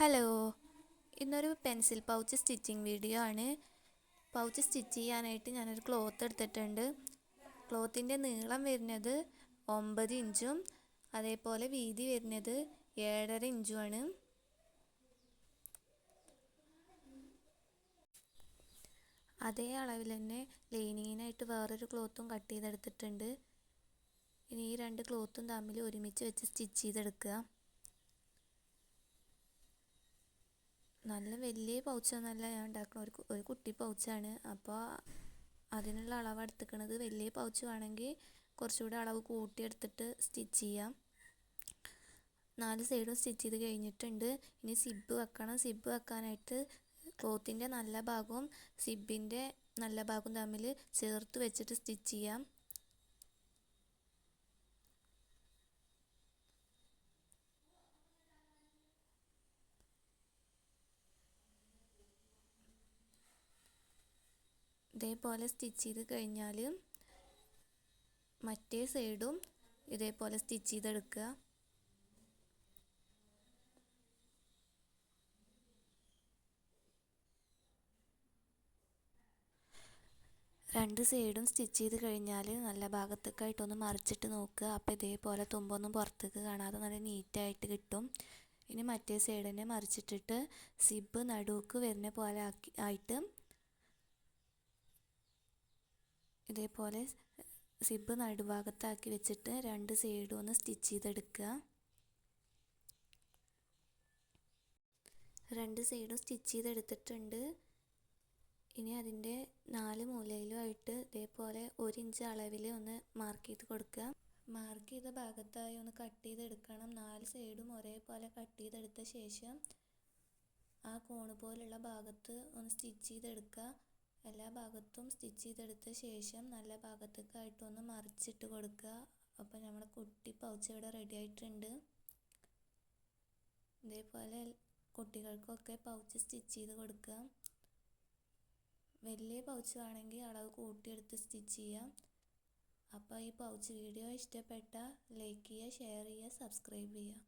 Hello ഇന്നൊരു pencil pouch stitching video ആണ്. Pouch stitch ചെയ്യാനായിട്ട് ഞാനൊരു ക്ലോത്ത് എടുത്തിട്ടുണ്ട്. ക്ലോത്തിന്റെ നീളം വരുന്നത് ഒമ്പത് ഇഞ്ചും അതേപോലെ വീതി വരുന്നത് ഏഴര ഇഞ്ചുമാണ്. അതേ അളവിൽ തന്നെ ലൈനിങ്ങിനായിട്ട് വേറൊരു ക്ലോത്തും കട്ട് ചെയ്തെടുത്തിട്ടുണ്ട്. ഇനി ഈ രണ്ട് ക്ലോത്തും തമ്മിൽ ഒരുമിച്ച് വെച്ച് സ്റ്റിച്ച് ചെയ്തെടുക്കുക. നല്ല വലിയ പൗച്ചൊന്നുമല്ല ഞാൻ ഉണ്ടാക്കുന്നത് ഒരു ഒരു കുട്ടി പൗച്ചാണ്. അപ്പോൾ അതിനുള്ള അളവ് എടുത്തിക്കണത് വലിയ പൗച്ച് വേണമെങ്കിൽ കുറച്ചുകൂടെ അളവ് കൂട്ടിയെടുത്തിട്ട് സ്റ്റിച്ച് ചെയ്യാം. നാല് സൈഡും സ്റ്റിച്ച് ചെയ്ത് കഴിഞ്ഞിട്ടുണ്ട്. ഇനി സിബ് വെക്കണം. സിബ് വെക്കാനായിട്ട് ക്ലോത്തിന്റെ നല്ല ഭാഗവും സിബിന്റെ നല്ല ഭാഗവും തമ്മിൽ ചേർത്ത് വെച്ചിട്ട് സ്റ്റിച്ച് ചെയ്യാം. ഇതേപോലെ സ്റ്റിച്ച് ചെയ്ത് കഴിഞ്ഞാൽ മറ്റേ സൈഡും ഇതേപോലെ സ്റ്റിച്ച് ചെയ്തെടുക്കുക. രണ്ട് സൈഡും സ്റ്റിച്ച് ചെയ്ത് കഴിഞ്ഞാൽ നല്ല ഭാഗത്തേക്കായിട്ടൊന്ന് മറിച്ചിട്ട് നോക്കുക. അപ്പോൾ ഇതേപോലെ തുമ്പൊന്നും പുറത്തേക്ക് കാണാതെ നല്ല നീറ്റായിട്ട് കിട്ടും. ഇനി മറ്റേ സൈഡിനെ മറിച്ചിട്ടിട്ട് സിബ് നടുക്ക് വരുന്ന പോലെ ആക്കി ആയിട്ട് ഇതേപോലെ സിബ് നടുഭാഗത്താക്കി വെച്ചിട്ട് രണ്ട് സൈഡും ഒന്ന് സ്റ്റിച്ച് ചെയ്തെടുക്കുക. രണ്ട് സൈഡും സ്റ്റിച്ച് ചെയ്തെടുത്തിട്ടുണ്ട്. ഇനി അതിന്റെ നാല് മൂലയിലുമായിട്ട് ഇതേപോലെ ഒരു ഇഞ്ച് അളവിൽ ഒന്ന് മാർക്ക് ചെയ്ത് കൊടുക്കുക. മാർക്ക് ചെയ്ത ഭാഗത്തായി ഒന്ന് കട്ട് ചെയ്തെടുക്കണം. നാല് സൈഡും ഒരേപോലെ കട്ട് ചെയ്തെടുത്ത ശേഷം ആ കോണ് പോലുള്ള ഭാഗത്ത് ഒന്ന് സ്റ്റിച്ച് ചെയ്തെടുക്കുക. എല്ലാ ഭാഗത്തും സ്റ്റിച്ച് ചെയ്തെടുത്ത ശേഷം നല്ല ഭാഗത്തേക്കായിട്ടൊന്ന് മറിച്ചിട്ട് കൊടുക്കുക. അപ്പോൾ നമ്മുടെ കുട്ടി പൗച്ച് ഇവിടെ റെഡി ആയിട്ടുണ്ട്. ഇതേപോലെ കുട്ടികൾക്കൊക്കെ പൗച്ച് സ്റ്റിച്ച് ചെയ്ത് കൊടുക്കുക. വലിയ പൗച്ച് ആണെങ്കിൽ അളവ് കൂട്ടിയെടുത്ത് സ്റ്റിച്ച് ചെയ്യാം. അപ്പോൾ ഈ പൗച്ച് വീഡിയോ ഇഷ്ടപ്പെട്ടാൽ ലൈക്ക് ചെയ്യുക ഷെയർ ചെയ്യുക സബ്സ്ക്രൈബ് ചെയ്യുക.